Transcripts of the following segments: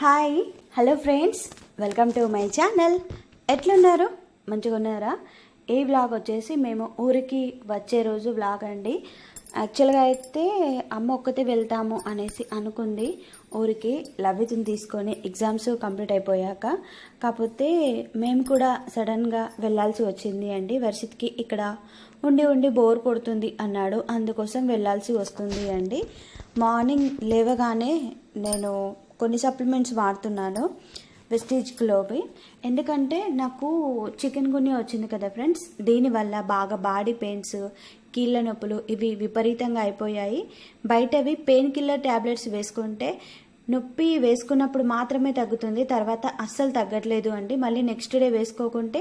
Hi hello friends welcome to my channel ఎట్లున్నారు? మంచిగా ఉన్నారా? ఈ వ్లాగ్ వచ్చేసి మేము ఊరికి వచ్చే రోజు వ్లాగ్ అండి. యాక్చువల్గా అయితే అమ్మ ఒక్కతే వెళ్తాము అనేసి అనుకుంది. ఊరికి లవ్యతను తీసుకొని ఎగ్జామ్స్ కంప్లీట్ అయిపోయాక. కాకపోతే మేము కూడా సడన్గా వెళ్ళాల్సి వచ్చింది అండి. వర్షిత్కి ఇక్కడ ఉండి ఉండి బోర్ కొడుతుంది అన్నాడు. అందుకోసం వెళ్ళాల్సి వస్తుంది అండి. మార్నింగ్ లేవగానే నేను కొన్ని సప్లిమెంట్స్ వాడుతున్నాను వెస్టీజ్ గ్లోబీ ఎందుకంటే నాకు చికెన్ గున్యా వచ్చింది కదా ఫ్రెండ్స్ దీనివల్ల బాగా బాడీ పెయిన్స్ కీళ్ళ నొప్పులు ఇవి విపరీతంగా అయిపోయాయి. బయటవి పెయిన్ కిల్లర్ ట్యాబ్లెట్స్ వేసుకుంటే నొప్పి వేసుకున్నప్పుడు మాత్రమే తగ్గుతుంది తర్వాత అస్సలు తగ్గట్లేదు అండి. మళ్ళీ నెక్స్ట్ డే వేసుకోకుంటే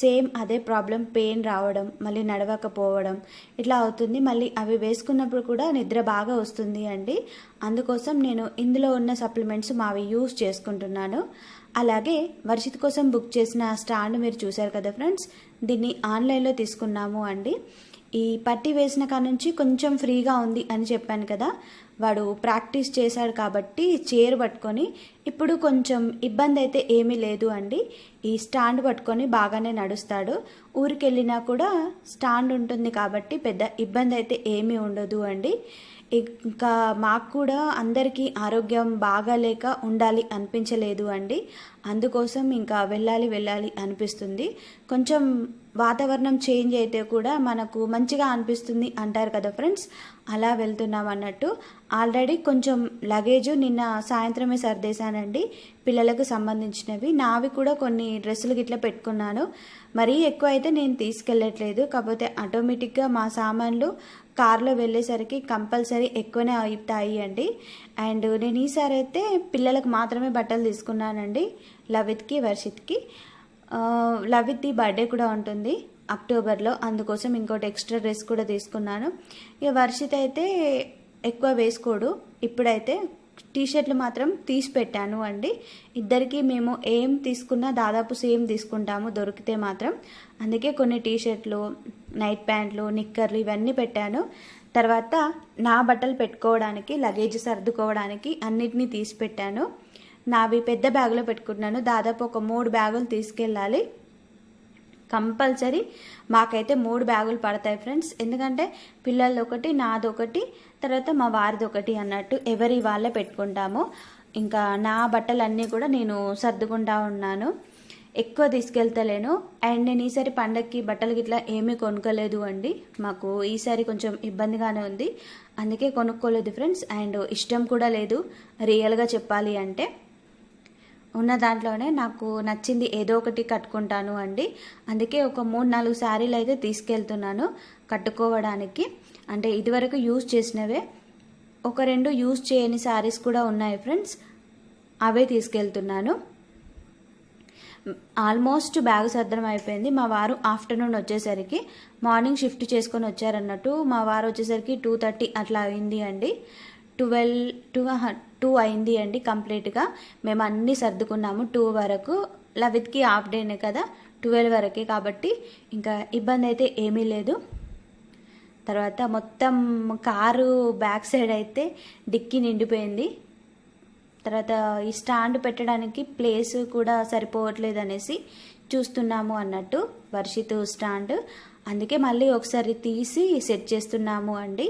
సేమ్ అదే ప్రాబ్లం పెయిన్ రావడం మళ్ళీ నడవకపోవడం ఇట్లా అవుతుంది. మళ్ళీ అవి వేసుకున్నప్పుడు కూడా నిద్ర బాగా వస్తుంది అండి. అందుకోసం నేను ఇందులో ఉన్న సప్లిమెంట్స్ మావి యూస్ చేసుకుంటున్నాను. అలాగే వర్షిత్ కోసం బుక్ చేసిన స్టాండ్ మీరు చూశారు కదా ఫ్రెండ్స్? దీన్ని ఆన్లైన్లో తీసుకున్నాము అండి. ఈ పట్టి వేసిన కాడ నుంచి కొంచెం ఫ్రీగా ఉంది అని చెప్పాను కదా. వాడు ప్రాక్టీస్ చేశాడు కాబట్టి చైర్ పట్టుకొని ఇప్పుడు కొంచెం ఇబ్బంది అయితే ఏమీ లేదు అండి. ఈ స్టాండ్ పట్టుకొని బాగానే నడుస్తాడు. ఊరికెళ్ళినా కూడా స్టాండ్ ఉంటుంది కాబట్టి పెద్ద ఇబ్బంది అయితే ఏమీ ఉండదు అండి. ఇంకా మాకు కూడా అందరికీ ఆరోగ్యం బాగాలేక ఉండాలి అనిపించలేదు అండి. అందుకోసం ఇంకా వెళ్ళాలి వెళ్ళాలి అనిపిస్తుంది. కొంచెం వాతావరణం చేంజ్ అయితే కూడా మనకు మంచిగా అనిపిస్తుంది అంటారు కదా ఫ్రెండ్స్. అలా వెళ్తున్నాం అన్నట్టు. ఆల్రెడీ కొంచెం లగేజ్ నిన్న సాయంత్రమే సర్దేశానండి. పిల్లలకు సంబంధించినవి. నావి కూడా కొన్ని డ్రెస్సులు గిట్లా పెట్టుకున్నాను. మరీ ఎక్కువ అయితే నేను తీసుకెళ్ళట్లేదు. కాకపోతే ఆటోమేటిక్గా మా సామాన్లు కార్లో వెళ్ళేసరికి కంపల్సరీ ఎక్కువనే అవుతాయి అండి. అండ్ నేను ఈసారి అయితే పిల్లలకు మాత్రమే బట్టలు తీసుకున్నానండి. లవిత్కి వర్షిత్కి. లవిత్ది బర్త్డే కూడా ఉంటుంది అక్టోబర్లో. అందుకోసం ఇంకోటి ఎక్స్ట్రా డ్రెస్ కూడా తీసుకున్నాను. ఇక వర్షిత్ అయితే ఎక్కువ వేసుకోడు. ఇప్పుడైతే టీషర్ట్లు మాత్రం తీసి పెట్టాను అండి. ఇద్దరికి మేము ఏం తీసుకున్నా దాదాపు సేమ్ తీసుకుంటాము దొరికితే మాత్రం. అందుకే కొన్ని టీషర్ట్లు నైట్ ప్యాంట్లు నిక్కర్లు ఇవన్నీ పెట్టాను. తర్వాత నా బట్టలు పెట్టుకోవడానికి లగేజ్ సర్దుకోవడానికి అన్నిటినీ తీసి పెట్టాను. నావి పెద్ద బ్యాగులో పెట్టుకుంటున్నాను. దాదాపు ఒక మూడు బ్యాగులు తీసుకెళ్ళాలి. కంపల్సరీ మాకైతే మూడు బ్యాగులు పడతాయి ఫ్రెండ్స్. ఎందుకంటే పిల్లలది ఒకటి నాది ఒకటి తర్వాత మా వారిది ఒకటి అన్నట్టు ఎవరి వాళ్ళే పెట్టుకుంటాము. ఇంకా నా బట్టలన్నీ కూడా నేను సర్దుకుంటా ఉన్నాను. ఎక్కువ తీసుకెళ్తలేను. అండ్ నేను ఈసారి పండగకి బట్టలు గిట్లా ఏమీ కొనుక్కోలేదు అండి. మాకు ఈసారి కొంచెం ఇబ్బందిగానే ఉంది. అందుకే కొనుక్కోలేదు ఫ్రెండ్స్. అండ్ ఇష్టం కూడా లేదు. రియల్గా చెప్పాలి అంటే. ఉన్న దాంట్లోనే నాకు నచ్చింది ఏదో ఒకటి కట్టుకుంటాను అండి. అందుకే ఒక మూడు నాలుగు శారీలు అయితే తీసుకెళ్తున్నాను కట్టుకోవడానికి. అంటే ఇదివరకు యూజ్ చేసినవే. ఒక రెండు యూజ్ చేయని శారీస్ కూడా ఉన్నాయి ఫ్రెండ్స్. అవే తీసుకెళ్తున్నాను. ఆల్మోస్ట్ బ్యాగ్ సర్దడం అయిపోయింది. మా వారు ఆఫ్టర్నూన్ వచ్చేసరికి మార్నింగ్ షిఫ్ట్ చేసుకొని వచ్చారన్నట్టు. మా వారు వచ్చేసరికి టూ థర్టీ అట్లా అయింది అండి. ట్వెల్వ్ టూ టూ అయింది అండి కంప్లీట్గా. మేము అన్నీ సర్దుకున్నాము టూ వరకు. లవిత్కి హాఫ్ డేనే కదా ట్వెల్వ్ వరకే కాబట్టి ఇంకా ఇబ్బంది అయితే ఏమీ లేదు. తర్వాత మొత్తం కారు బ్యాక్ సైడ్ అయితే డిక్కి నిండిపోయింది. తర్వాత ఈ స్టాండ్ పెట్టడానికి ప్లేస్ కూడా సరిపోవట్లేదు అనేసి చూస్తున్నాము అన్నట్టు వర్షిత్ స్టాండ్. అందుకే మళ్ళీ ఒకసారి తీసి సెట్ చేస్తున్నాము అండి.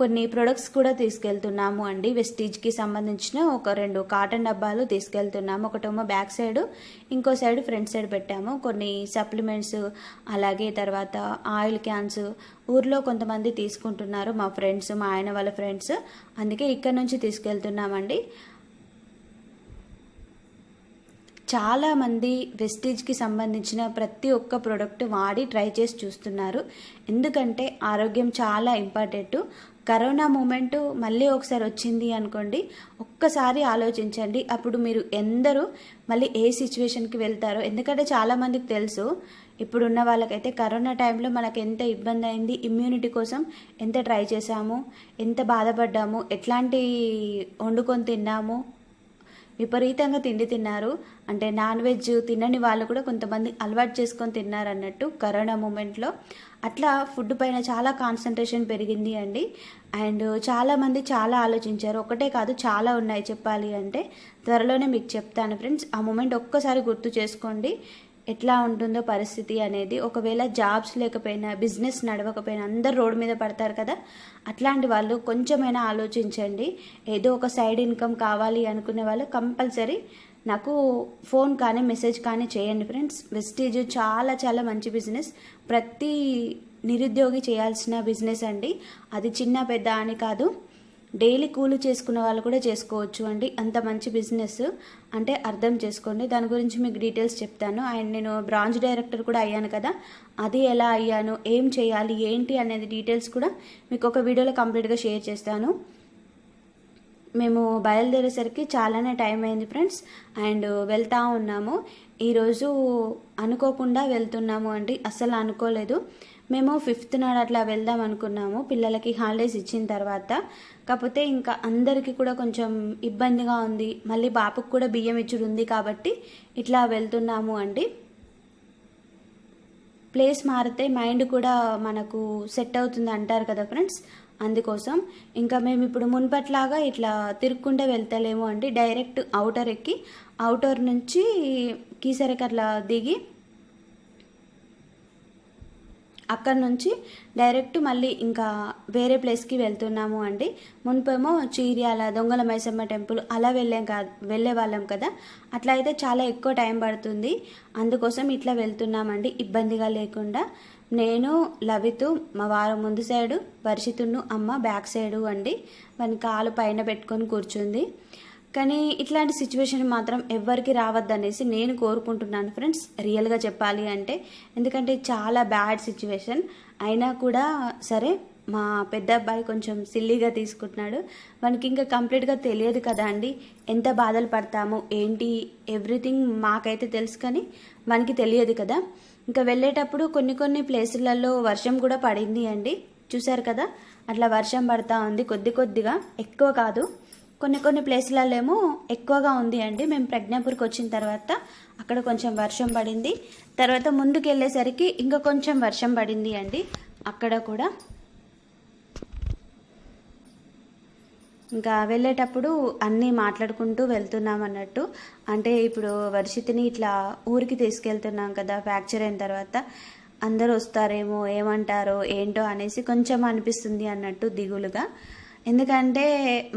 కొన్ని ప్రొడక్ట్స్ కూడా తీసుకెళ్తున్నాము అండి. వెస్టీజ్కి సంబంధించిన ఒక రెండు కాటన్ డబ్బాలు తీసుకెళ్తున్నాము. ఒకటేమో బ్యాక్ సైడ్ ఇంకో సైడ్ ఫ్రంట్ సైడ్ పెట్టాము. కొన్ని సప్లిమెంట్స్ అలాగే తర్వాత ఆయిల్ క్యాన్స్ ఊర్లో కొంతమంది తీసుకుంటున్నారు మా ఫ్రెండ్స్ మా ఆయన వాళ్ళ ఫ్రెండ్స్ అందుకే ఇక్కడ నుంచి తీసుకెళ్తున్నామండి. చాలామంది వెస్టేజ్కి సంబంధించిన ప్రతి ఒక్క ప్రోడక్ట్ వాడి ట్రై చేసి చూస్తున్నారు. ఎందుకంటే ఆరోగ్యం చాలా ఇంపార్టెంట్ కరోనా మూమెంట్ మళ్ళీ ఒకసారి వచ్చింది అనుకోండి ఒక్కసారి ఆలోచించండి. అప్పుడు మీరు ఎందరూ మళ్ళీ ఏ సిచ్యువేషన్కి వెళ్తారో. ఎందుకంటే చాలామందికి తెలుసు ఇప్పుడున్న వాళ్ళకైతే కరోనా టైంలో మనకు ఎంత ఇబ్బంది అయింది ఇమ్యూనిటీ కోసం ఎంత ట్రై చేసాము ఎంత బాధపడ్డాము ఎట్లాంటి వండుకొని తిన్నాము విపరీతంగా తిండి తిన్నారు. అంటే నాన్ వెజ్ తినని వాళ్ళు కూడా కొంతమంది అలవాటు చేసుకొని తిన్నారు అన్నట్టు కరోనా మూమెంట్లో. అట్లా ఫుడ్ పైన చాలా కాన్సన్ట్రేషన్ పెరిగింది అండి. అండ్ చాలామంది చాలా ఆలోచించారు. ఒకటే కాదు చాలా ఉన్నాయి చెప్పాలి అంటే. త్వరలోనే మీకు చెప్తాను ఫ్రెండ్స్. ఆ మూమెంట్ ఒక్కసారి గుర్తు చేసుకోండి. ఎట్లా ఉంటుందో పరిస్థితి అనేది ఒకవేళ జాబ్స్ లేకపోయినా బిజినెస్ నడవకపోయినా అందరు రోడ్డు మీద పడతారు కదా అట్లాంటి వాళ్ళు కొంచెమైనా ఆలోచించండి. ఏదో ఒక సైడ్ ఇన్కమ్ కావాలి అనుకునే వాళ్ళు కంపల్సరీ నాకు ఫోన్ కానీ మెసేజ్ కానీ చేయండి ఫ్రెండ్స్. వెస్టీజ్ చాలా చాలా మంచి బిజినెస్. ప్రతి నిరుద్యోగి చేయాల్సిన బిజినెస్ అండి. అది చిన్న పెద్ద అని కాదు. డైలీ కూలి చేసుకున్న వాళ్ళు కూడా చేసుకోవచ్చు అండి. అంత మంచి బిజినెస్. అంటే అర్థం చేసుకోండి. దాని గురించి మీకు డీటెయిల్స్ చెప్తాను. అండ్ నేను బ్రాంచ్ డైరెక్టర్ కూడా అయ్యాను కదా. అది ఎలా అయ్యాను? ఏం చేయాలి? ఏంటి అనేది డీటెయిల్స్ కూడా మీకు ఒక వీడియోలో కంప్లీట్గా షేర్ చేస్తాను. మేము బయలుదేరేసరికి చాలానే టైం అయింది ఫ్రెండ్స్. అండ్ వెళ్తా ఉన్నాము. ఈరోజు అనుకోకుండా వెళ్తున్నాము అండి. అస్సలు అనుకోలేదు. మేము ఫిఫ్త్ నాడు అట్లా వెళ్దాం అనుకున్నాము. పిల్లలకి హాలిడేస్ ఇచ్చిన తర్వాత. కాకపోతే ఇంకా అందరికీ కూడా కొంచెం ఇబ్బందిగా ఉంది. మళ్ళీ బాపుకు కూడా బియ్యం ఇచ్చుడు ఉంది కాబట్టి ఇట్లా వెళ్తున్నాము అండి. ప్లేస్ మారితే మైండ్ కూడా మనకు సెట్ అవుతుంది అంటారు కదా ఫ్రెండ్స్ అందుకోసం ఇంకా మేము ఇప్పుడు మున్పట్లాగా ఇట్లా తిరుక్కుంటే వెళ్తలేము అండి. డైరెక్ట్ అవుటర్ ఎక్కి అవుటర్ నుంచి కీసరికి అట్లా దిగి అక్కడ నుంచి డైరెక్ట్ మళ్ళీ ఇంకా వేరే ప్లేస్కి వెళ్తున్నాము అండి. మున్పేమో చీర్యాల దొంగల మైసమ్మ టెంపుల్ అలా వెళ్ళాం కాదు వెళ్ళే వాళ్ళం కదా. అట్లా అయితే చాలా ఎక్కువ టైం పడుతుంది. అందుకోసం ఇట్లా వెళ్తున్నామండి. ఇబ్బందిగా లేకుండా. నేను లవితు మా వారం ముందు సైడు వర్షితును అమ్మ బ్యాక్ సైడు అండి. వాని కాలు పైన పెట్టుకొని కూర్చుంది. కానీ ఇట్లాంటి సిచ్యువేషన్ మాత్రం ఎవ్వరికి రావద్దనేసి నేను కోరుకుంటున్నాను ఫ్రెండ్స్. రియల్గా చెప్పాలి అంటే ఎందుకంటే చాలా బ్యాడ్ సిచ్యువేషన్ అయినా కూడా సరే మా పెద్ద అబ్బాయి కొంచెం సిల్లీగా తీసుకుంటున్నాడు. మనకి ఇంకా కంప్లీట్గా తెలియదు కదా అండి ఎంత బాధలు పడతాము ఏంటి ఎవ్రీథింగ్ మాకైతే తెలుసు కానీ మనకి తెలియదు కదా. ఇంకా వెళ్ళేటప్పుడు కొన్ని కొన్ని ప్లేసులలో వర్షం కూడా పడింది అండి. చూశారు కదా అట్లా వర్షం పడతా ఉంది కొద్ది కొద్దిగా ఎక్కువ కాదు. కొన్ని కొన్ని ప్లేసులలో ఏమో ఎక్కువగా ఉంది అండి. మేము ప్రజ్ఞాపూర్కి వచ్చిన తర్వాత అక్కడ కొంచెం వర్షం పడింది. తర్వాత ముందుకు వెళ్ళేసరికి ఇంకా కొంచెం వర్షం పడింది అండి. అక్కడ కూడా ఇంకా వెళ్ళేటప్పుడు అన్నీ మాట్లాడుకుంటూ వెళ్తున్నాం అన్నట్టు. అంటే ఇప్పుడు వర్షితిని ఇట్లా ఊరికి తీసుకెళ్తున్నాం కదా ఫ్రాక్చర్ అయిన తర్వాత. అందరూ వస్తారేమో ఏమంటారో ఏంటో అనేసి కొంచెం అనిపిస్తుంది అన్నట్టు దిగులుగా. ఎందుకంటే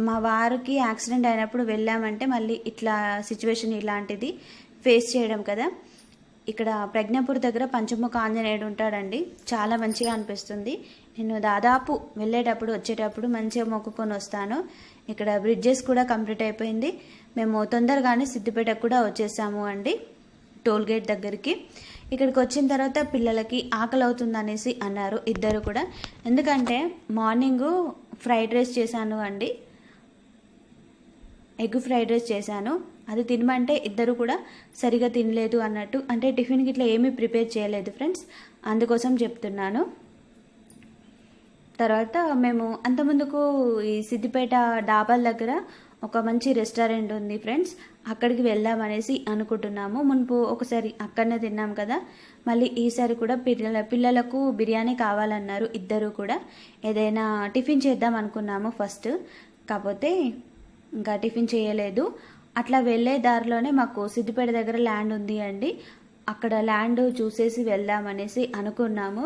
మా వారికి యాక్సిడెంట్ అయినప్పుడు వెళ్ళామంటే మళ్ళీ ఇట్లా సిచ్యువేషన్ ఇలాంటిది ఫేస్ చేయడం కదా. ఇక్కడ ప్రజ్ఞాపూర్ దగ్గర పంచముఖ ఆంజనేయుడు ఉంటాడండి. చాలా మంచిగా అనిపిస్తుంది. నేను దాదాపు వెళ్ళేటప్పుడు వచ్చేటప్పుడు మంచిగా మొక్కుకొని వస్తాను. ఇక్కడ బ్రిడ్జెస్ కూడా కంప్లీట్ అయిపోయింది. మేము తొందరగానే సిద్దిపేటకు కూడా వచ్చేసాము అండి టోల్ గేట్ దగ్గరికి. ఇక్కడికి వచ్చిన తర్వాత పిల్లలకి ఆకలి అవుతుంది అనేసి అన్నారు ఇద్దరు కూడా. ఎందుకంటే మార్నింగ్ ఫ్రైడ్ రైస్ చేశాను అండి. ఎగ్ ఫ్రైడ్ రైస్ చేశాను. అది తినమంటే ఇద్దరు కూడా సరిగా తినలేదు అన్నట్టు అంటే టిఫిన్కి ఇట్లా ఏమీ ప్రిపేర్ చేయలేదు ఫ్రెండ్స్. అందుకోసం చెప్తున్నాను. తర్వాత మేము అంతముందుకు ఈ సిద్దిపేట డాబాల దగ్గర ఒక మంచి రెస్టారెంట్ ఉంది ఫ్రెండ్స్ అక్కడికి వెళ్దామనేసి అనుకుంటున్నాము. మునుపు ఒకసారి అక్కడనే తిన్నాం కదా మళ్ళీ ఈసారి కూడా పిల్లల పిల్లలకు బిర్యానీ కావాలన్నారు ఇద్దరు కూడా. ఏదైనా టిఫిన్ చేద్దాం అనుకున్నాము ఫస్ట్ కాకపోతే ఇంకా టిఫిన్ చేయలేదు. అట్లా వెళ్ళే దారిలోనే మాకు సిద్దిపేట దగ్గర ల్యాండ్ ఉంది అండి. అక్కడ ల్యాండ్ చూసేసి వెళ్దామనేసి అనుకున్నాము.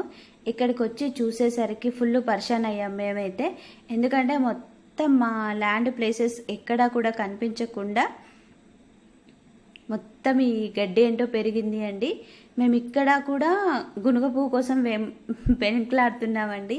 ఇక్కడికి వచ్చి చూసేసరికి ఫుల్ పర్షన్ అయ్యాం మేమైతే. ఎందుకంటే మొత్తం మొత్తం మా ల్యాండ్ ప్లేసెస్ ఎక్కడా కూడా కనిపించకుండా మొత్తం ఈ గడ్డి ఏంటో పెరిగింది అండి. మేము ఇక్కడ కూడా గునుగ పువ్వు కోసం వెం వెనుకలాడుతున్నామండి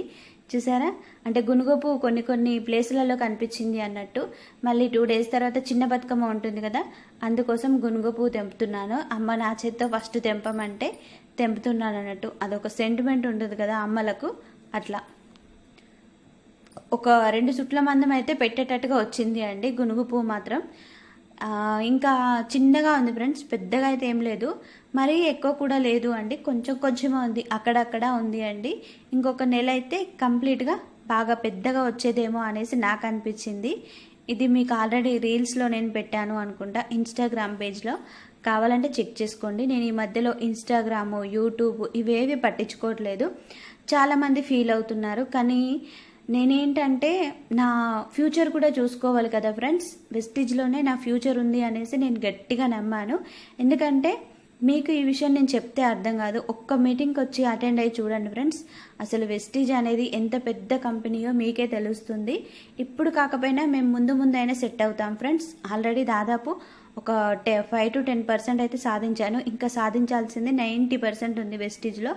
చూసారా? అంటే గునుగ పువ్వు కొన్ని కొన్ని ప్లేసులలో కనిపించింది అన్నట్టు. మళ్ళీ టూ డేస్ తర్వాత చిన్న బతుకమ్మ ఉంటుంది కదా అందుకోసం గునుగ పువ్వు తెంపుతున్నాను. అమ్మ నా చేత్తో ఫస్ట్ తెంపమంటే తెంపుతున్నాను అన్నట్టు. అదొక సెంటిమెంట్ ఉంటుంది కదా అమ్మలకు. అట్లా. ఒక రెండు చుట్ల మందం అయితే పెట్టేటట్టుగా వచ్చింది అండి గునుగు పువ్వు మాత్రం. ఇంకా చిన్నగా ఉంది ఫ్రెండ్స్ పెద్దగా అయితే ఏం లేదు. మరీ ఎక్కువ కూడా లేదు అండి కొంచెం కొంచెమే ఉంది అక్కడక్కడ ఉంది అండి. ఇంకొక నెల అయితే కంప్లీట్గా బాగా పెద్దగా వచ్చేదేమో అనేసి నాకు అనిపించింది. ఇది మీకు ఆల్రెడీ రీల్స్లో నేను పెట్టాను అనుకుంటా ఇన్స్టాగ్రామ్ పేజ్లో. కావాలంటే చెక్ చేసుకోండి. నేను ఈ మధ్యలో ఇన్స్టాగ్రాము యూట్యూబ్ ఇవేవి పట్టించుకోవట్లేదు. చాలామంది ఫీల్ అవుతున్నారు కానీ నేనేంటంటే నా ఫ్యూచర్ కూడా చూసుకోవాలి కదా ఫ్రెండ్స్. వెస్టిజ్లోనే నా ఫ్యూచర్ ఉంది అనేసి నేను గట్టిగా నమ్మాను. ఎందుకంటే మీకు ఈ విషయం నేను చెప్తే అర్థం కాదు. ఒక్క మీటింగ్కి వచ్చి అటెండ్ అయ్యి చూడండి ఫ్రెండ్స్. అసలు వెస్టీజ్ అనేది ఎంత పెద్ద కంపెనీయో మీకే తెలుస్తుంది. ఇప్పుడు కాకపోయినా మేము ముందు ముందు అయినా సెట్ అవుతాం ఫ్రెండ్స్. ఆల్రెడీ దాదాపు ఒక టె ఫైవ్ టు టెన్ పర్సెంట్ అయితే సాధించాను. ఇంకా సాధించాల్సింది నైంటీ పర్సెంట్ ఉంది వెస్టీజ్లో.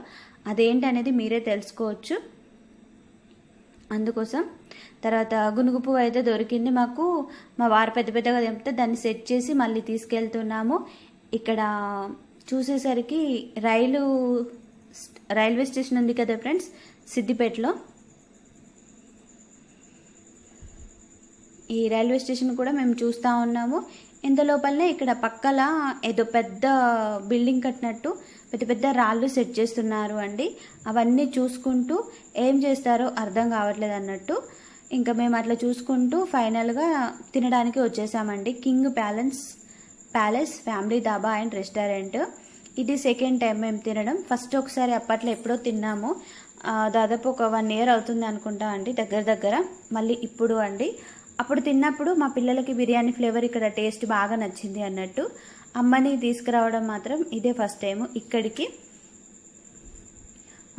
అదేంటనేది మీరే తెలుసుకోవచ్చు. అందుకోసం తర్వాత గునుగు పువ్వు అయితే దొరికింది మాకు. మా వారు పెద్ద పెద్దగా తెంపితే దాన్ని సెట్ చేసి మళ్ళీ తీసుకెళ్తున్నాము. ఇక్కడ చూసేసరికి రైలు రైల్వే స్టేషన్ ఉంది కదా ఫ్రెండ్స్? సిద్దిపేటలో. ఈ రైల్వే స్టేషన్ కూడా మేము చూస్తూ ఉన్నాము. ఇంత లోపలనే ఇక్కడ పక్కల ఏదో పెద్ద బిల్డింగ్ కట్టినట్టు పెద్ద పెద్ద రాళ్ళు సెట్ చేస్తున్నారు అండి. అవన్నీ చూసుకుంటూ ఏం చేస్తారో అర్థం కావట్లేదు అన్నట్టు. ఇంకా మేము అట్లా చూసుకుంటూ ఫైనల్గా తినడానికి వచ్చేసామండి. King palace palace family dhaba and restaurant ఇది సెకండ్ టైం మేము తినడం. ఫస్ట్ ఒకసారి అప్పట్లో ఎప్పుడో తిన్నాము. దాదాపు ఒక వన్ ఇయర్ అవుతుంది అనుకుంటా అండి దగ్గర దగ్గర. మళ్ళీ ఇప్పుడు అండి. అప్పుడు తిన్నప్పుడు మా పిల్లలకి బిర్యానీ ఫ్లేవర్ ఇక్కడ టేస్ట్ బాగా నచ్చింది అన్నట్టు. అమ్మని తీసుకురావడం మాత్రం ఇదే ఫస్ట్ టైము ఇక్కడికి.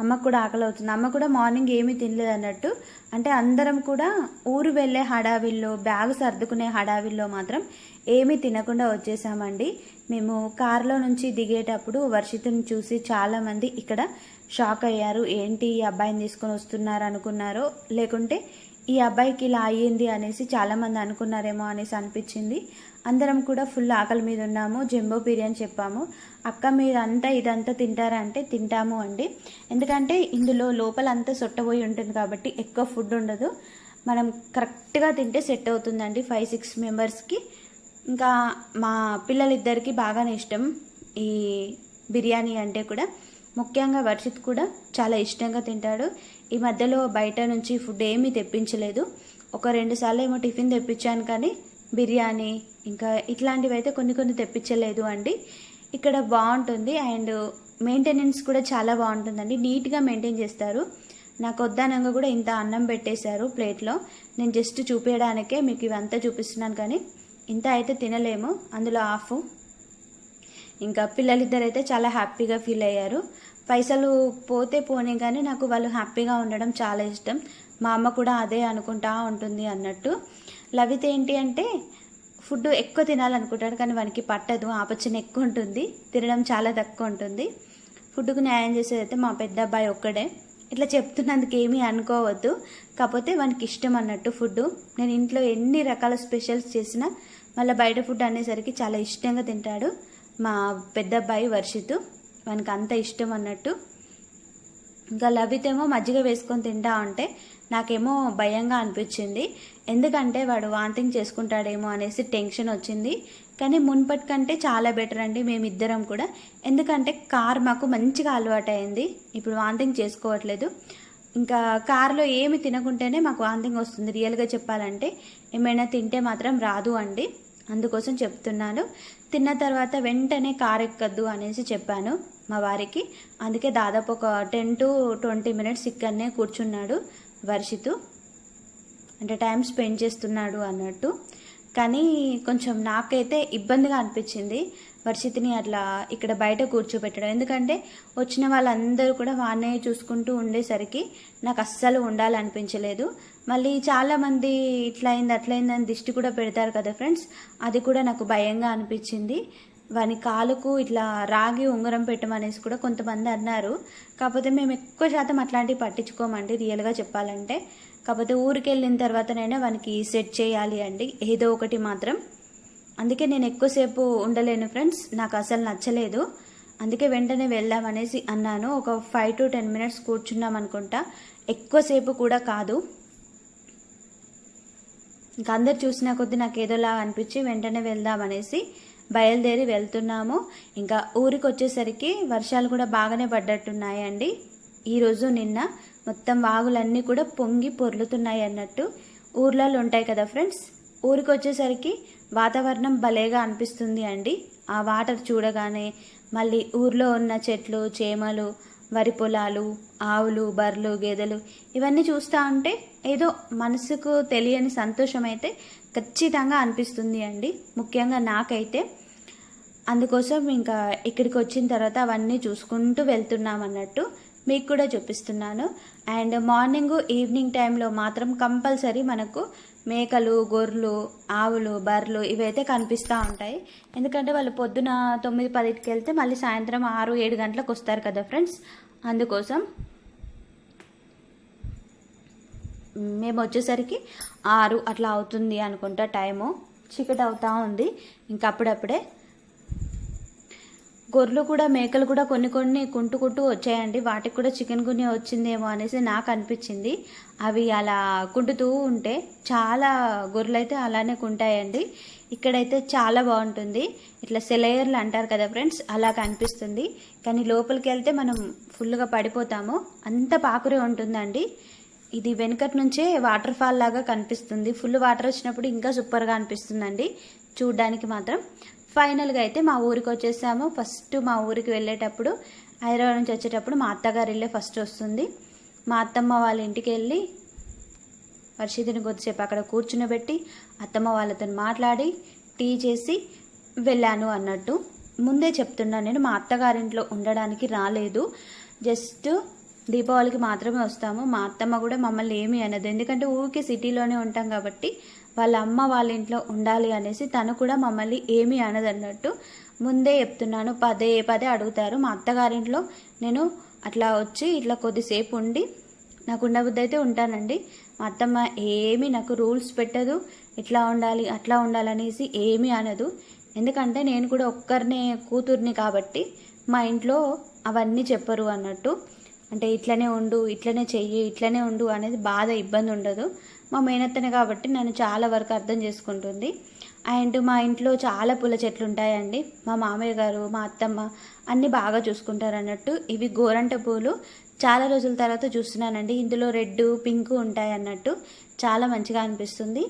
అమ్మకు కూడా ఆకలి అవుతుంది. అమ్మ కూడా మార్నింగ్ ఏమీ తినలేదు అన్నట్టు. అంటే అందరం కూడా ఊరు వెళ్ళే హడావిల్లో బ్యాగ్ సర్దుకునే హడావిల్లో మాత్రం ఏమీ తినకుండా వచ్చేసామండి. మేము కారులో నుంచి దిగేటప్పుడు వర్షితుని చూసి చాలామంది ఇక్కడ షాక్ అయ్యారు. ఏంటి ఈ అబ్బాయిని తీసుకొని వస్తున్నారు అనుకున్నారో? లేకుంటే ఈ అబ్బాయికి ఇలా అయ్యింది అనేసి చాలామంది అనుకున్నారేమో అనేసి అనిపించింది. అందరం కూడా ఫుల్ ఆకలి మీద ఉన్నాము జంబో బిర్యానీ చెప్పాము. అక్క మీరు అంతా ఇదంతా తింటారా అంటే తింటాము అండి. ఎందుకంటే ఇందులో లోపల అంతా సొట్టబోయి ఉంటుంది కాబట్టి ఎక్కువ ఫుడ్ ఉండదు. మనం కరెక్ట్గా తింటే సెట్ అవుతుందండి ఫైవ్ సిక్స్ మెంబర్స్కి. ఇంకా మా పిల్లలిద్దరికీ బాగానే ఇష్టం ఈ బిర్యానీ అంటే కూడా. ముఖ్యంగా వర్షిత్ కూడా చాలా ఇష్టంగా తింటాడు. ఈ మధ్యలో బయట నుంచి ఫుడ్ ఏమీ తెప్పించలేదు. ఒక రెండు సార్లు ఏమో టిఫిన్ తెప్పించాను కానీ బిర్యానీ ఇంకా ఇట్లాంటివి అయితే కొన్ని కొన్ని తెప్పించలేదు అండి. ఇక్కడ బాగుంటుంది అండ్ మెయింటెనెన్స్ కూడా చాలా బాగుంటుందండి. నీట్గా మెయింటైన్ చేస్తారు. నాకు వద్దానంగా కూడా ఇంత అన్నం పెట్టేశారు ప్లేట్లో. నేను జస్ట్ చూపించడానికే మీకు ఇవంతా చూపిస్తున్నాను కానీ ఇంత అయితే తినలేము. అందులో హాఫ్. ఇంకా పిల్లలిద్దరైతే చాలా హ్యాపీగా ఫీల్ అయ్యారు. పైసలు పోతే పోనీ కానీ నాకు వాళ్ళు హ్యాపీగా ఉండడం చాలా ఇష్టం. మా అమ్మ కూడా అదే అనుకుంటా ఉంటుంది అన్నట్టు. లవిత ఏంటి అంటే ఫుడ్ ఎక్కువ తినాలనుకుంటాడు కానీ వానికి పట్టదు ఆపచ్చన ఎక్కువ ఉంటుంది తినడం చాలా తక్కువ ఉంటుంది. ఫుడ్కు న్యాయం చేసేదైతే మా పెద్ద అబ్బాయి ఒక్కడే. ఇట్లా చెప్తున్నందుకు ఏమీ అనుకోవద్దు. కాకపోతే వానికి ఇష్టం అన్నట్టు ఫుడ్ నేను ఇంట్లో ఎన్ని రకాల స్పెషల్స్ చేసినా మళ్ళీ బయట ఫుడ్ అనేసరికి చాలా ఇష్టంగా తింటాడు. మా పెద్ద అబ్బాయి వర్షిత్ వానికి అంత ఇష్టం అన్నట్టు. ఇంకా లవితేమో మజ్జిగ వేసుకొని తింటా ఉంటే నాకేమో భయంగా అనిపించింది. ఎందుకంటే వాడు వాంతింగ్ చేసుకుంటాడేమో అనేసి టెన్షన్ వచ్చింది. కానీ మున్పటి కంటే చాలా బెటర్ అండి మేమిద్దరం కూడా. ఎందుకంటే కార్ మాకు మంచిగా అలవాటు అయింది ఇప్పుడు వాంతింగ్ చేసుకోవట్లేదు. ఇంకా కార్లో ఏమి తినకుంటేనే మాకు వాంతింగ్ వస్తుంది. రియల్గా చెప్పాలంటే ఏమైనా తింటే మాత్రం రాదు అండి. అందుకోసం చెప్తున్నాను. తిన్న తర్వాత వెంటనే కార్ ఎక్కద్దు అనేసి చెప్పాను మా వారికి. అందుకే దాదాపు ఒక టెన్ టు ట్వంటీ మినిట్స్ ఇక్కడనే కూర్చున్నాడు. వర్షితు. అంటే టైం స్పెండ్ చేస్తున్నాడు అన్నట్టు. కానీ కొంచెం నాకైతే ఇబ్బందిగా అనిపించింది వర్షితిని అట్లా ఇక్కడ బయట కూర్చోబెట్టడం. ఎందుకంటే వచ్చిన వాళ్ళందరూ కూడా వాడినే చూసుకుంటూ ఉండేసరికి నాకు అస్సలు ఉండాలనిపించలేదు. మళ్ళీ చాలామంది ఇట్లా అయింది అయింది అని దిష్టి కూడా పెడతారు కదా ఫ్రెండ్స్ అది కూడా నాకు భయంగా అనిపించింది. వాని కాలుకు ఇట్లా రాగి ఉంగరం పెట్టమనేసి కూడా కొంతమంది అన్నారు. కాకపోతే మేము ఎక్కువ శాతం అట్లాంటివి పట్టించుకోమండి రియల్గా చెప్పాలంటే. కాకపోతే ఊరికి వెళ్ళిన తర్వాతనైనా వానికి సెట్ చేయాలి అండి ఏదో ఒకటి మాత్రం. అందుకే నేను ఎక్కువసేపు ఉండలేను ఫ్రెండ్స్ నాకు అసలు నచ్చలేదు. అందుకే వెంటనే వెళ్దామనేసి అన్నాను. ఒక ఫైవ్ టు టెన్ మినిట్స్ కూర్చున్నాం అనుకుంటా. ఎక్కువసేపు కూడా కాదు. ఇంకా అందరు చూసిన కొద్దీ నాకు ఏదోలా అనిపించి వెంటనే వెళ్దామనేసి బయలుదేరి వెళ్తున్నాము. ఇంకా ఊరికి వచ్చేసరికి వర్షాలు కూడా బాగానే పడ్డట్టున్నాయండి. ఈరోజు నిన్న మొత్తం వాగులన్నీ కూడా పొంగి పొర్లుతున్నాయి అన్నట్టు ఊర్లలో ఉంటాయి కదా ఫ్రెండ్స్. ఊరికి వచ్చేసరికి వాతావరణం భలేగా అనిపిస్తుంది అండి. ఆ వాటర్ చూడగానే మళ్ళీ ఊర్లో ఉన్న చెట్లు చేమలు వరి పొలాలు ఆవులు బర్రెలు గేదెలు ఇవన్నీ చూస్తూ ఉంటే ఏదో మనసుకు తెలియని సంతోషం అయితే ఖచ్చితంగా అనిపిస్తుంది అండి. ముఖ్యంగా నాకైతే అందుకోసం ఇంకా ఇక్కడికి వచ్చిన తర్వాత అవన్నీ చూసుకుంటూ వెళ్తున్నాం అన్నట్టు మీకు కూడా చూపిస్తున్నాను. అండ్ మార్నింగ్ ఈవినింగ్ టైంలో మాత్రం కంపల్సరీ మనకు మేకలు గొర్రెలు ఆవులు బర్రెలు ఇవైతే కనిపిస్తూ ఉంటాయి. ఎందుకంటే వాళ్ళు పొద్దున తొమ్మిది పదిటికి వెళ్తే మళ్ళీ సాయంత్రం ఆరు ఏడు గంటలకు వస్తారు కదా ఫ్రెండ్స్. అందుకోసం మేము వచ్చేసరికి ఆరు అట్లా అవుతుంది అనుకుంటా టైము. చీకటి అవుతూ ఉంది. ఇంకా అప్పుడప్పుడే గొర్రెలు కూడా మేకలు కూడా కొన్ని కొన్ని కుంటు కుంటూ వచ్చాయండి. వాటికి కూడా చికెన్ గున్యా వచ్చిందేమో అనేసి నాకు అనిపించింది. అవి అలా కుంటుతూ ఉంటే చాలా గొర్రెలు అయితే అలానే కుంటాయండి. ఇక్కడైతే చాలా బాగుంటుంది. ఇట్లా సెలయర్లు అంటారు కదా ఫ్రెండ్స్ అలా కనిపిస్తుంది. కానీ లోపలికి వెళ్తే మనం ఫుల్గా పడిపోతాము. అంత పాకురే ఉంటుందండి. ఇది వెనకటి నుంచే వాటర్ ఫాల్ లాగా కనిపిస్తుంది. ఫుల్ వాటర్ వచ్చినప్పుడు ఇంకా సూపర్గా అనిపిస్తుందండి. చూడ్డానికి మాత్రం ఫైనల్గా అయితే మా ఊరికి వచ్చేసాము. ఫస్ట్ మా ఊరికి వెళ్ళేటప్పుడు హైదరాబాద్ నుంచి వచ్చేటప్పుడు మా అత్తగారు వెళ్ళే ఫస్ట్ వస్తుంది. మా అత్తమ్మ వాళ్ళ ఇంటికి వెళ్ళి వర్షితిని కొద్దిసేపు అక్కడ కూర్చునబెట్టి అత్తమ్మ వాళ్ళతో మాట్లాడి టీ చేసి వెళ్ళాను అన్నట్టు. ముందే చెప్తున్నాను నేను మా అత్తగారింట్లో ఉండడానికి రాలేదు. జస్ట్ దీపావళికి మాత్రమే వస్తాము. మా అత్తమ్మ కూడా మమ్మల్ని ఏమీ అనదు. ఎందుకంటే ఊరికే సిటీలోనే ఉంటాం కాబట్టి వాళ్ళ అమ్మ వాళ్ళ ఇంట్లో ఉండాలి అనేసి తను కూడా మమ్మల్ని ఏమీ అనదన్నట్టు ముందే చెప్తున్నాను. పదే పదే అడుగుతారు. మా అత్తగారింట్లో నేను అట్లా వచ్చి ఇట్లా కొద్దిసేపు ఉండి నాకు ఉండబుద్ధి అయితే ఉంటానండి. మా అత్తమ్మ ఏమీ నాకు రూల్స్ పెట్టదు. ఇట్లా ఉండాలి అట్లా ఉండాలనేసి ఏమీ అనదు. ఎందుకంటే నేను కూడా ఒక్కరినే కూతుర్ని కాబట్టి మా ఇంట్లో అవన్నీ చెప్పరు అన్నట్టు. అంటే ఇట్లనే ఉండు ఇట్లనే చెయ్యి ఇట్లనే ఉండు అనేది బాధ ఇబ్బంది ఉండదు. మా మేనత్తనే కాబట్టి నన్ను చాలా వరకు అర్థం చేసుకుంటుంది. అండ్ మా ఇంట్లో చాలా పూల చెట్లు ఉంటాయండి. మా మామయ్య గారు మా అత్తమ్మ అన్నీ బాగా చూసుకుంటారు అన్నట్టు. ఇవి గోరంట పూలు. చాలా రోజుల తర్వాత చూస్తున్నానండి. ఇందులో రెడ్ పింక్ ఉంటాయి అన్నట్టు. చాలా మంచిగా అనిపిస్తుంది.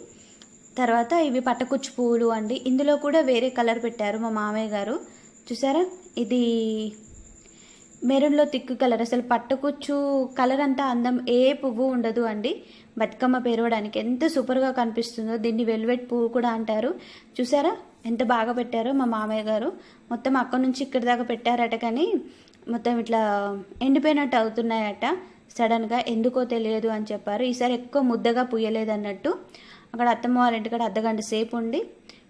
తర్వాత ఇవి పట్టకుచ్చు పూలు అండి. ఇందులో కూడా వేరే కలర్ పెట్టారు మా మామయ్య గారు. చూసారా? ఇది మెరూన్లో తిక్కు కలర్. అసలు పట్టుకుచ్చు కలర్ అంతా అందం ఏ పువ్వు ఉండదు అండి. బతుకమ్మ పేరవడానికి ఎంత సూపర్గా కనిపిస్తుందో. దీన్ని వెల్వెట్ పువ్వు కూడా అంటారు. చూసారా? ఎంత బాగా పెట్టారో మా మామయ్య గారు. మొత్తం అక్కడ నుంచి ఇక్కడి దాకా పెట్టారట కానీ మొత్తం ఇట్లా ఎండిపోయినట్టు అవుతున్నాయట. సడన్గా ఎందుకో తెలియదు అని చెప్పారు. ఈసారి ఎక్కువ ముద్దగా పుయ్యలేదు అన్నట్టు అక్కడ అత్తమ్మ వాళ్ళ ఇంటికాడ అర్ధగంట సేపు ఉండి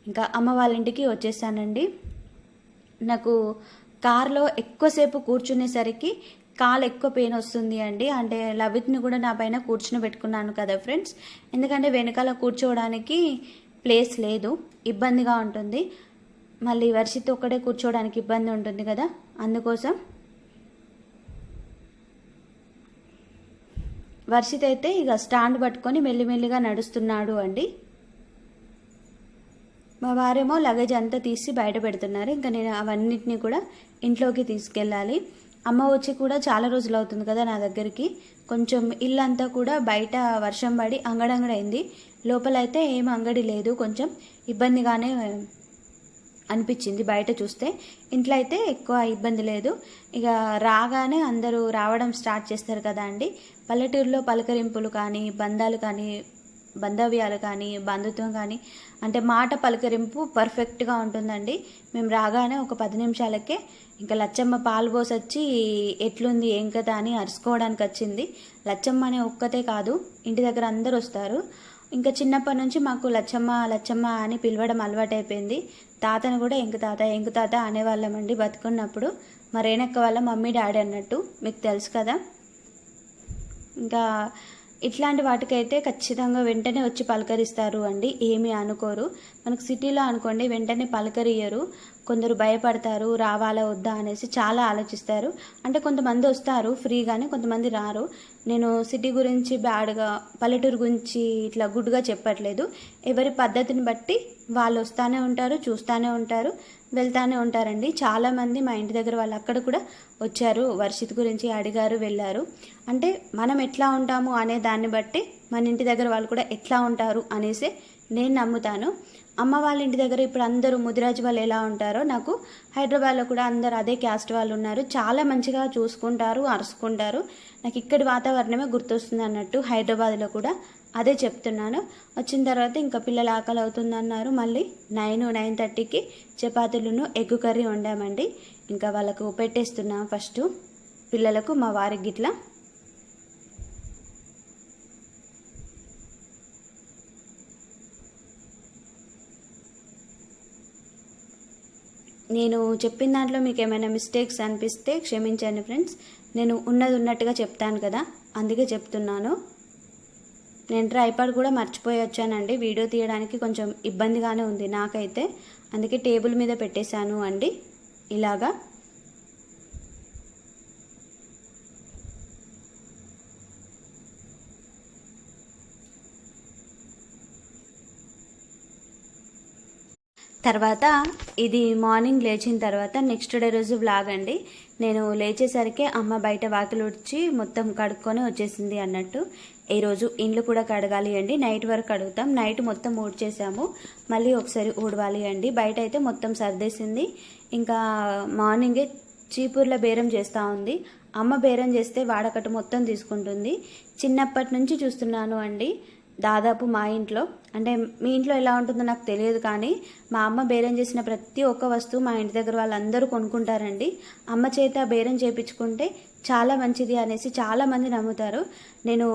ఇంకా అమ్మ వాళ్ళ ఇంటికి వచ్చేసానండి. నాకు కార్లో ఎక్కువసేపు కూర్చునేసరికి కాలు ఎక్కువ పెయిన్ వస్తుంది అండి. అంటే లవిత్ని కూడా నా పైన కూర్చుని పెట్టుకున్నాను కదా ఫ్రెండ్స్. ఎందుకంటే వెనకాల కూర్చోవడానికి ప్లేస్ లేదు. ఇబ్బందిగా ఉంటుంది. మళ్ళీ వర్షిత్ ఒక్కడే కూర్చోవడానికి ఇబ్బంది ఉంటుంది కదా. అందుకోసం వర్షిత్ అయితే ఇక స్టాండ్ పట్టుకొని మెల్లిమెల్లిగా నడుస్తున్నాడు అండి. మా వారేమో లగేజ్ అంతా తీసి బయట పెడుతున్నారు. ఇంకా నేను అవన్నిటిని కూడా ఇంట్లోకి తీసుకెళ్ళాలి. అమ్మ వచ్చి కూడా చాలా రోజులు అవుతుంది కదా నా దగ్గరికి. కొంచెం ఇల్లంతా కూడా బయట వర్షం పడి అంగడంగడైంది లోపలైతే ఏం అంగడి లేదు. కొంచెం ఇబ్బందిగానే అనిపించింది బయట చూస్తే. ఇంట్లో అయితే ఎక్కువ ఇబ్బంది లేదు. ఇక రాగానే అందరూ రావడం స్టార్ట్ చేస్తారు కదా అండి. పల్లెటూరులో పలకరింపులు కానీ బంధాలు కానీ బంధవ్యాలు కానీ బంధుత్వం కానీ అంటే మాట పలకరింపు పర్ఫెక్ట్గా ఉంటుందండి. మేము రాగానే ఒక పది నిమిషాలకే ఇంకా లచ్చమ్మ పాలు పోసి వచ్చి ఎట్లుంది ఏం కదా అని అరుచుకోవడానికి వచ్చింది. లచ్చమ్మ అనే ఒక్కతే కాదు ఇంటి దగ్గర అందరు వస్తారు. ఇంకా చిన్నప్పటి నుంచి మాకు లచ్చమ్మ లచ్చమ్మ అని పిలవడం అలవాటైపోయింది. తాతను కూడా ఎంకు తాత ఎంకు తాత అనేవాళ్ళమండి బతుకున్నప్పుడు. మరేనక్క వాళ్ళ మమ్మీ డాడీ అన్నట్టు మీకు తెలుసు కదా. ఇంకా ఇట్లాంటి వాటికైతే ఖచ్చితంగా వెంటనే వచ్చి పలకరిస్తారు అండి. ఏమీ అనుకోరు. మనకు సిటీలో అనుకోండి వెంటనే పలకరియరు కొందరు భయపడతారు రావాలా వద్దా అనేసి చాలా ఆలోచిస్తారు. అంటే కొంతమంది వస్తారు ఫ్రీగానే కొంతమంది రారు. నేను సిటీ గురించి బ్యాడ్గా పల్లెటూరు గురించి ఇట్లా గుడ్గా చెప్పట్లేదు. ఎవరి పద్ధతిని బట్టి వాళ్ళు వస్తూనే ఉంటారు చూస్తూనే ఉంటారు వెళ్తానే ఉంటారండి. చాలామంది మా ఇంటి దగ్గర వాళ్ళు అక్కడ కూడా వచ్చారు వర్షిత్ గురించి అడిగారు వెళ్ళారు. అంటే మనం ఎట్లా ఉంటాము అనే దాన్ని బట్టి మన ఇంటి దగ్గర వాళ్ళు కూడా ఎట్లా ఉంటారు అనేసి నేను నమ్ముతాను. అమ్మ వాళ్ళ ఇంటి దగ్గర ఇప్పుడు అందరూ ముదిరాజు వాళ్ళు ఎలా ఉంటారో నాకు హైదరాబాద్లో కూడా అందరు అదే క్యాస్ట్ వాళ్ళు ఉన్నారు. చాలా మంచిగా చూసుకుంటారు అరుచుకుంటారు. నాకు ఇక్కడి వాతావరణమే గుర్తొస్తుంది అన్నట్టు హైదరాబాద్లో కూడా అదే చెప్తున్నాను. వచ్చిన తర్వాత ఇంకా పిల్లలు ఆకలి అవుతుంది అన్నారు మళ్ళీ నైన్ నైన్ థర్టీకి చపాతీలను ఎగ్గు కర్రీ వండామండి. ఇంకా వాళ్ళకు పెట్టేస్తున్నాం ఫస్ట్ పిల్లలకు మా వారికి గిట్లా. నేను చెప్పిన దాంట్లో మీకు ఏమైనా మిస్టేక్స్ అనిపిస్తే క్షమించండి ఫ్రెండ్స్ నేను ఉన్నది ఉన్నట్టుగా చెప్తాను కదా అందుకే చెప్తున్నాను. నేను ట్రైపాడ్ కూడా మర్చిపోయి వచ్చానండి వీడియో తీయడానికి కొంచెం ఇబ్బందిగానే ఉంది నాకైతే. అందుకే టేబుల్ మీద పెట్టేశాను అండి. ఇలాగా. తర్వాత ఇది మార్నింగ్ లేచిన తర్వాత నెక్స్ట్ డే రోజు వ్లాగ్ అండి. నేను లేచేసరికి అమ్మ బయట వాకిలు ఉడిచి మొత్తం కడుక్కొని వచ్చేసింది అన్నట్టు. ఈరోజు ఇండ్లు కూడా కడగాలి అండి. నైట్ వరకు కడుగుతాం. నైట్ మొత్తం ఊడ్చేసాము. మళ్ళీ ఒకసారి ఊడవాలి అండి. బయట అయితే మొత్తం సర్దేసింది. ఇంకా మార్నింగే చీపుర్ల బేరం చేస్తూ ఉంది. అమ్మ బేరం చేస్తే వాడకట్టు మొత్తం తీసుకుంటుంది. చిన్నప్పటి నుంచి చూస్తున్నాను అండి. దాదాపు మా ఇంట్లో. అంటే మీ ఇంట్లో ఎలా ఉంటుందో నాకు తెలియదు కానీ మా అమ్మ బేరం చేసిన ప్రతి ఒక్క వస్తువు మా ఇంటి దగ్గర వాళ్ళందరూ కొనుక్కుంటారండి. అమ్మ చేత బేరం చేయించుకుంటే చాలా మంచిది అనేసి చాలామంది నమ్ముతారు. నేను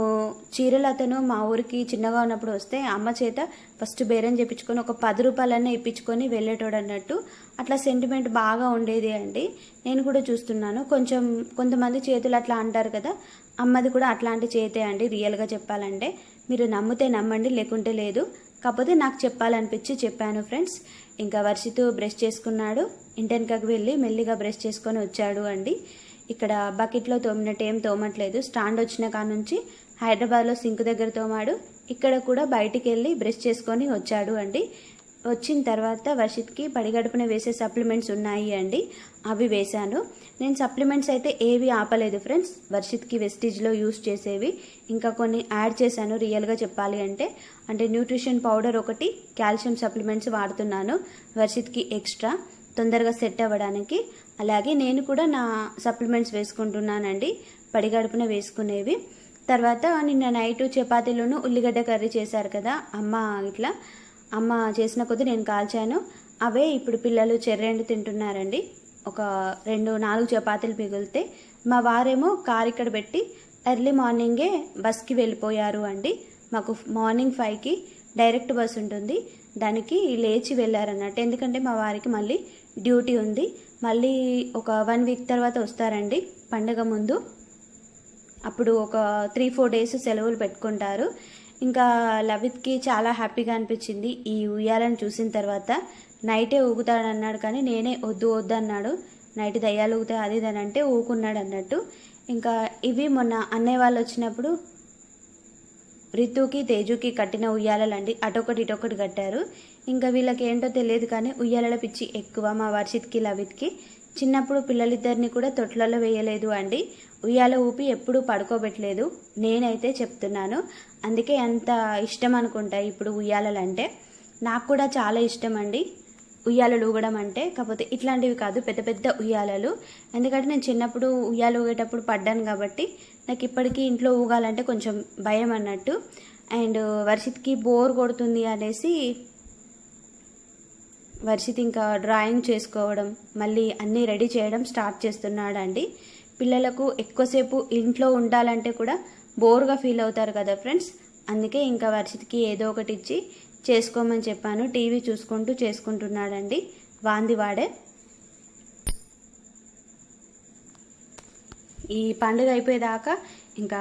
చీరలు అతను మా ఊరికి చిన్నగా ఉన్నప్పుడు వస్తే అమ్మ చేత ఫస్ట్ బేరం చేయించుకొని ఒక పది రూపాయలన్నా ఇప్పించుకొని వెళ్ళేటోడు అన్నట్టు. అట్లా సెంటిమెంట్ బాగా ఉండేది అండి. నేను కూడా చూస్తున్నాను. కొంచెం కొంతమంది చేతులు అట్లా అంటారు కదా. అమ్మది కూడా అట్లాంటి చేతే అండి రియల్గా చెప్పాలంటే. మీరు నమ్మితే నమ్మండి లేకుంటే లేదు. కాకపోతే నాకు చెప్పాలనిపించి చెప్పాను ఫ్రెండ్స్. ఇంకా వర్షితు బ్రష్ చేసుకున్నాడు. ఇంటెనకకు వెళ్ళి మెల్లిగా బ్రష్ చేసుకొని వచ్చాడు అండి. ఇక్కడ బకెట్లో తోమినట్టు ఏం తోమట్లేదు. స్టాండ్ వచ్చిన కాడ నుంచి హైదరాబాద్లో సింక్ దగ్గర తోమాడు. ఇక్కడ కూడా బయటికి వెళ్ళి బ్రష్ చేసుకొని వచ్చాడు అండి. వచ్చిన తర్వాత వర్షిత్కి పడిగడుపున వేసే సప్లిమెంట్స్ ఉన్నాయి అండి. అవి వేశాను. నేను సప్లిమెంట్స్ అయితే ఏవి ఆపలేదు ఫ్రెండ్స్. వర్షిత్కి వెస్టిజ్లో యూస్ చేసేవి. ఇంకా కొన్ని యాడ్ చేశాను రియల్గా చెప్పాలి అంటే. అంటే న్యూట్రిషన్ పౌడర్ ఒకటి కాల్షియం సప్లిమెంట్స్ వాడుతున్నాను. వర్షిత్కి ఎక్స్ట్రా తొందరగా సెట్ అవ్వడానికి. అలాగే నేను కూడా నా సప్లిమెంట్స్ వేసుకుంటున్నానండి. పడిగడుపున వేసుకునేవి. తర్వాత నిన్న నైట్ చపాతీలోనూ ఉల్లిగడ్డ కర్రీ చేశారు కదా అమ్మ ఇట్లా. అమ్మ చేసిన కొద్దీ నేను కాల్చాను. అవే ఇప్పుడు పిల్లలు చెర్రెండు తింటున్నారండి. ఒక రెండు నాలుగు చపాతీలు మిగిలితే మా వారేమో కారు ఇక్కడ పెట్టి ఎర్లీ మార్నింగే బస్కి వెళ్ళిపోయారు అండి. మాకు మార్నింగ్ ఫైవ్కి డైరెక్ట్ బస్ ఉంటుంది. దానికి లేచి వెళ్ళారన్నట్టు. ఎందుకంటే మా వారికి మళ్ళీ డ్యూటీ ఉంది. మళ్ళీ ఒక వన్ వీక్ తర్వాత వస్తారండి పండగ ముందు. అప్పుడు ఒక త్రీ ఫోర్ డేస్ సెలవులు పెట్టుకుంటారు. ఇంకా లవిత్కి చాలా హ్యాపీగా అనిపించింది ఈ ఉయ్యాలను చూసిన తర్వాత. నైటే ఊగుతాడు అన్నాడు కానీ నేనే వద్దు వద్దు అన్నాడు. నైట్ దయ్యాలు ఊగుతాయి అది ఇది అని అంటే ఊకున్నాడు అన్నట్టు. ఇంకా ఇవి మొన్న అన్నయ్య వాళ్ళు వచ్చినప్పుడు రితుకి తేజుకి కట్టిన ఉయ్యాలలండి అటొకటి ఇటొకటి కట్టారు. ఇంకా వీళ్ళకి ఏంటో తెలియదు కానీ ఉయ్యాలల పిచ్చి ఎక్కువ మా వర్షిత్కి లవిత్కి. చిన్నప్పుడు పిల్లలిద్దరిని కూడా తొట్లలో వేయలేదు అండి. ఉయ్యాల ఊపి ఎప్పుడూ పడుకోబెట్టలేదు. నేనైతే చెప్తున్నాను. అందుకే అంత ఇష్టం అనుకుంటా ఇప్పుడు ఉయ్యాలలంటే. నాకు కూడా చాలా ఇష్టం అండి ఉయ్యాలలు ఊగడం అంటే. కాకపోతే ఇట్లాంటివి కాదు పెద్ద పెద్ద ఉయ్యాలలు. ఎందుకంటే నేను చిన్నప్పుడు ఉయ్యాలు ఊగేటప్పుడు పడ్డాను కాబట్టి నాకు ఇప్పటికీ ఇంట్లో ఊగాలంటే కొంచెం భయం అన్నట్టు. అండ్ వర్షిత్కి బోర్ కొడుతుంది అనేసి వర్షిత్ ఇంకా డ్రాయింగ్ చేసుకోవడం మళ్ళీ అన్నీ రెడీ చేయడం స్టార్ట్ చేస్తున్నాడండి. పిల్లలకు ఎక్కువసేపు ఇంట్లో ఉండాలంటే కూడా బోర్గా ఫీల్ అవుతారు కదా ఫ్రెండ్స్. అందుకే ఇంకా వర్షిత్కి ఏదో ఒకటి ఇచ్చి చేసుకోమని చెప్పాను. టీవీ చూసుకుంటూ చేసుకుంటున్నాడండి. వాంది వాడే. ఈ పండుగ అయిపోయేదాకా ఇంకా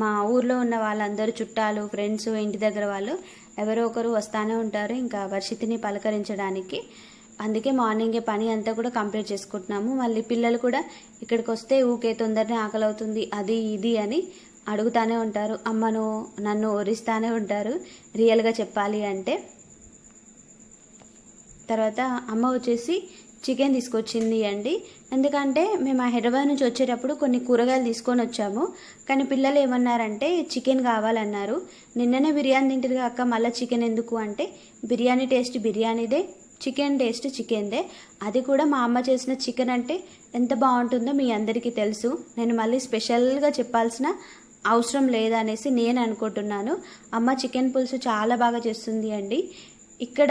మా ఊర్లో ఉన్న వాళ్ళందరూ చుట్టాలు ఫ్రెండ్స్ ఇంటి దగ్గర వాళ్ళు ఎవరో ఒకరు వస్తానే ఉంటారు. ఇంకా వర్షితిని పలకరించడానికి అందుకే మార్నింగే పని అంతా కూడా కంప్లీట్ చేసుకుంటున్నాము. మళ్ళీ పిల్లలు కూడా ఇక్కడికి వస్తే ఊకే తొందరనే ఆకలి అవుతుంది అది ఇది అని అడుగుతానే ఉంటారు. అమ్మను నన్ను ఓరిస్తానే ఉంటారు. రియల్గా చెప్పాలి అంటే. తర్వాత అమ్మ వచ్చేసి చికెన్ తీసుకొచ్చింది అండి. ఎందుకంటే మేము ఆ హైదరాబాద్ నుంచి వచ్చేటప్పుడు కొన్ని కూరగాయలు తీసుకొని వచ్చాము. కానీ పిల్లలు ఏమన్నారంటే చికెన్ కావాలన్నారు. నిన్ననే బిర్యానీ తింటుంది అక్క మళ్ళీ చికెన్ ఎందుకు? అంటే బిర్యానీ టేస్ట్ బిర్యానీదే. చికెన్ టేస్ట్ చికెన్దే. అది కూడా మా అమ్మ చేసిన చికెన్ అంటే ఎంత బాగుంటుందో మీ అందరికీ తెలుసు. నేను మళ్ళీ స్పెషల్గా చెప్పాల్సిన అవసరం లేదనేసి నేను అనుకుంటున్నాను. అమ్మ చికెన్ పులుసు చాలా బాగా చేస్తుంది అండి. ఇక్కడ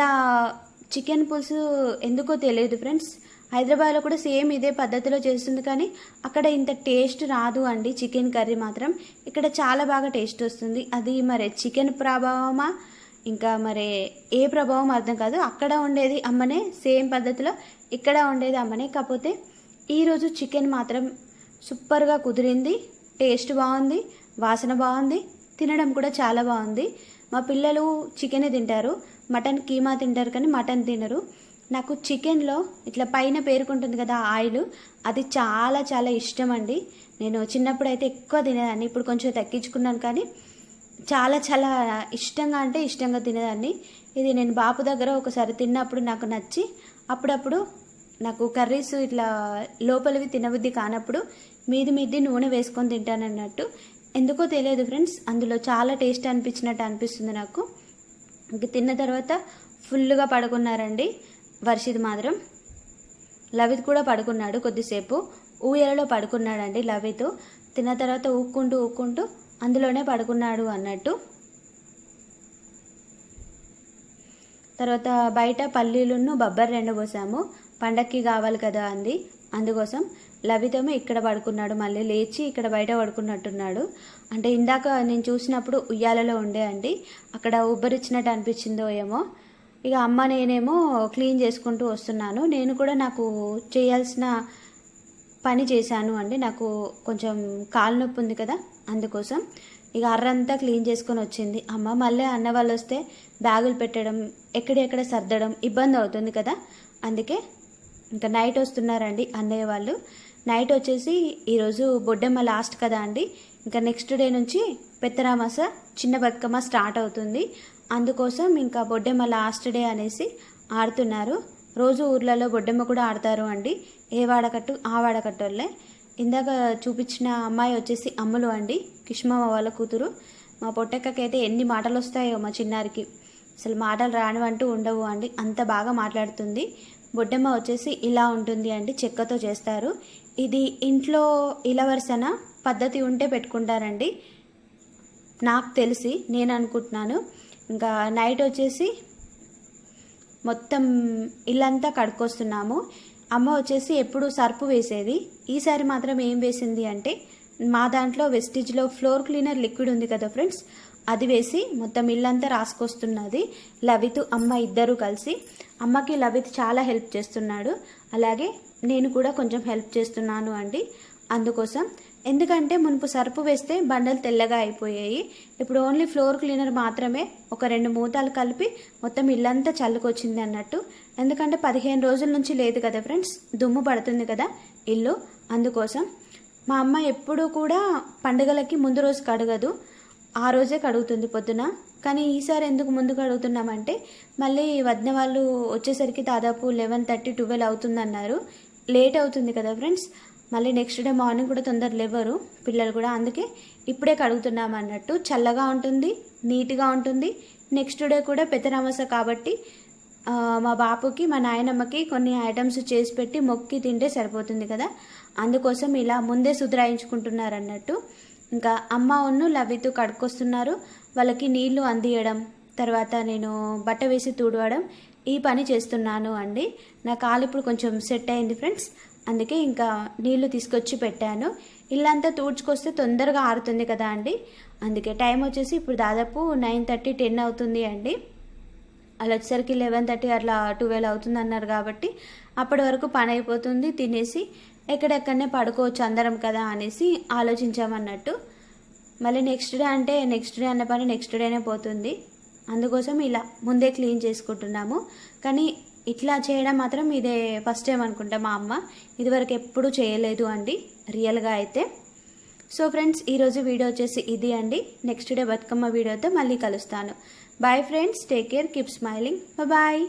చికెన్ పులుసు ఎందుకో తెలియదు ఫ్రెండ్స్. హైదరాబాద్లో కూడా సేమ్ ఇదే పద్ధతిలో చేస్తుంది కానీ అక్కడ ఇంత టేస్ట్ రాదు అండి చికెన్ కర్రీ మాత్రం. ఇక్కడ చాలా బాగా టేస్ట్ వస్తుంది. అది మరి చికెన్ ప్రభావమా? ఇంకా మరి ఏ ప్రభావం అర్థం కాదు. అక్కడ ఉండేది అమ్మనే సేమ్ పద్ధతిలో ఇక్కడ ఉండేది అమ్మనే. కాకపోతే ఈరోజు చికెన్ మాత్రం సూపర్గా కుదిరింది టేస్ట్ బాగుంది వాసన బాగుంది తినడం కూడా చాలా బాగుంది. మా పిల్లలు చికెనే తింటారు మటన్ కీమా తింటారు కానీ మటన్ తినరు. నాకు చికెన్లో ఇట్లా పైన పేరుకుంటుంది కదా ఆయిల్ అది చాలా చాలా ఇష్టం అండి. నేను చిన్నప్పుడు అయితే ఎక్కువ తినేదాన్ని ఇప్పుడు కొంచెం తగ్గించుకున్నాను కానీ చాలా చాలా ఇష్టంగా అంటే ఇష్టంగా తినేదాన్ని. ఇది నేను బాపు దగ్గర ఒకసారి తిన్నప్పుడు నాకు నచ్చి అప్పుడప్పుడు నాకు కర్రీస్ ఇట్లా లోపలివి తినబుద్ధి కానప్పుడు మీది మీది నూనె వేసుకొని తింటానన్నట్టు. ఎందుకో తెలియదు ఫ్రెండ్స్ అందులో చాలా టేస్ట్ అనిపించినట్టు అనిపిస్తుంది నాకు. ఇంక తిన్న తర్వాత ఫుల్గా పడుకున్నారండి వర్షిద్ మాత్రం. లవిత్ కూడా పడుకున్నాడు కొద్దిసేపు. ఊయలలో పడుకున్నాడండి లవిత్ తిన్న తర్వాత ఊక్కుంటూ ఊక్కుంటూ అందులోనే పడుకున్నాడు అన్నట్టు. తర్వాత బయట పల్లీలును బొబ్బర్ రెండు పోసాము. పండక్కి కావాలి కదా అంది. అందుకోసం లవితేమో ఇక్కడ పడుకున్నాడు మళ్ళీ లేచి ఇక్కడ బయట పడుకున్నట్టున్నాడు. అంటే ఇందాక నేను చూసినప్పుడు ఉయ్యాలలో ఉండే అండి అక్కడ ఉబ్బరిచ్చినట్టు అనిపించిందో ఏమో. ఇక అమ్మ నేనేమో క్లీన్ చేసుకుంటూ వస్తున్నాను. నేను కూడా నాకు చేయాల్సిన పని చేశాను అండి నాకు కొంచెం కాలు నొప్పి ఉంది కదా అందుకోసం ఇక అర్రంతా క్లీన్ చేసుకొని వచ్చింది. అమ్మ మళ్ళీ అన్న వాళ్ళు వస్తే బ్యాగులు పెట్టడం ఎక్కడెక్కడ సర్దడం ఇబ్బంది అవుతుంది కదా అందుకే ఇంకా నైట్ వస్తున్నారండి అన్నయ్య వాళ్ళు. నైట్ వచ్చేసి ఈరోజు బొడ్డమ్మ లాస్ట్ కదా అండి. ఇంకా నెక్స్ట్ డే నుంచి పెత్తరామాస చిన్న బతుకమ్మ స్టార్ట్ అవుతుంది. అందుకోసం ఇంకా బొడ్డెమ్మ లాస్ట్ డే అనేసి ఆడుతున్నారు. రోజు ఊర్లలో బొడ్డెమ్మ కూడా ఆడతారు అండి. ఏ వాడకట్టు ఆ వాడకట్టోళ్ళే ఇందాక చూపించిన అమ్మాయి వచ్చేసి అమ్ములు అండి. కిష్మమ్మ వాళ్ళ కూతురు. మా పొట్టెక్కకైతే ఎన్ని మాటలు వస్తాయో మా చిన్నారికి. అసలు మాటలు రానివంటూ ఉండవు అండి. అంత బాగా మాట్లాడుతుంది. బొడ్డెమ్మ వచ్చేసి ఇలా ఉంటుంది అండి చెక్కతో చేస్తారు. ఇది ఇంట్లో ఇలవరసన పద్ధతి ఉంటే పెట్టుకుంటారండి. నాకు తెలిసి నేను అనుకుంటున్నాను. ఇంకా నైట్ వచ్చేసి మొత్తం ఇల్లంతా కడుక్కొస్తున్నాము. అమ్మ వచ్చేసి ఎప్పుడు సర్పు వేసేది. ఈసారి మాత్రం ఏం వేసింది అంటే మా దాంట్లో వెస్టిజ్లో ఫ్లోర్ క్లీనర్ లిక్విడ్ ఉంది కదా ఫ్రెండ్స్ అది వేసి మొత్తం ఇల్లంతా రాసుకొస్తున్నది. లవిత్ అమ్మ ఇద్దరు కలిసి. అమ్మకి లవిత్ చాలా హెల్ప్ చేస్తున్నాడు. అలాగే నేను కూడా కొంచెం హెల్ప్ చేస్తున్నాను అండి. అందుకోసం ఎందుకంటే మునుపు సర్పు వేస్తే బండలు తెల్లగా అయిపోయాయి. ఇప్పుడు ఓన్లీ ఫ్లోర్ క్లీనర్ మాత్రమే ఒక రెండు మూతాలు కలిపి మొత్తం ఇల్లంతా చల్లుకొచ్చింది అన్నట్టు. ఎందుకంటే పదిహేను రోజుల నుంచి లేదు కదా ఫ్రెండ్స్ దుమ్ము పడుతుంది కదా ఇల్లు. అందుకోసం మా అమ్మ ఎప్పుడూ కూడా పండుగలకి ముందు రోజు కడగదు. ఆ రోజే కడుగుతుంది పొద్దున. కానీ ఈసారి ఎందుకు ముందు కడుగుతున్నామంటే మళ్ళీ వదిన వాళ్ళు వచ్చేసరికి దాదాపు లెవెన్ థర్టీ ట్వెల్వ్ అవుతుందన్నారు. లేట్ అవుతుంది కదా ఫ్రెండ్స్. మళ్ళీ నెక్స్ట్ డే మార్నింగ్ కూడా తొందర లేవరు పిల్లలు కూడా. అందుకే ఇప్పుడే కడుగుతున్నాం అన్నట్టు చల్లగా ఉంటుంది నీట్గా ఉంటుంది. నెక్స్ట్ డే కూడా పెద్దరామస కాబట్టి మా బాపుకి మా నాయనమ్మకి కొన్ని ఐటమ్స్ చేసి పెట్టి మొక్కి తింటే సరిపోతుంది కదా. అందుకోసం ఇలా ముందే సుధరాయించుకుంటున్నారు అన్నట్టు. ఇంకా అమ్మ ఉన్ను లవ్వితూ కడుక్కొస్తున్నారు. వాళ్ళకి నీళ్ళు అందియడం తర్వాత నేను బట్ట వేసి తుడవడం ఈ పని చేస్తున్నాను అండి. నా కాలు ఇప్పుడు కొంచెం సెట్ అయింది ఫ్రెండ్స్ అందుకే ఇంకా నీళ్ళు తీసుకొచ్చి పెట్టాను. ఇల్లంతా తూడ్చుకొస్తే తొందరగా ఆరుతుంది కదా అండి. అందుకే టైం వచ్చేసి ఇప్పుడు దాదాపు నైన్ థర్టీ టెన్ అవుతుంది అండి. అలా వచ్చేసరికి లెవెన్ థర్టీ అట్లా ట్వెల్వ్ అవుతుంది అన్నారు కాబట్టి అప్పటి వరకు పని అయిపోతుంది తినేసి ఎక్కడెక్కడనే పడుకోవచ్చు అందరం కదా అనేసి ఆలోచించామన్నట్టు. మళ్ళీ నెక్స్ట్ డే అంటే నెక్స్ట్ డే అన్న పని నెక్స్ట్ డేనే పోతుంది. అందుకోసం ఇలా ముందే క్లీన్ చేసుకుంటున్నాము. కానీ ఇట్లా చేయడం మాత్రం ఇదే ఫస్ట్ టైం అనుకుంటా మా అమ్మ. ఇదివరకు ఎప్పుడూ చేయలేదు అండి రియల్గా అయితే. సో ఫ్రెండ్స్ ఈరోజు వీడియో వచ్చేసి ఇది అండి. నెక్స్ట్ డే బతుకమ్మ వీడియోతో మళ్ళీ కలుస్తాను. Bye friends take care keep smiling bye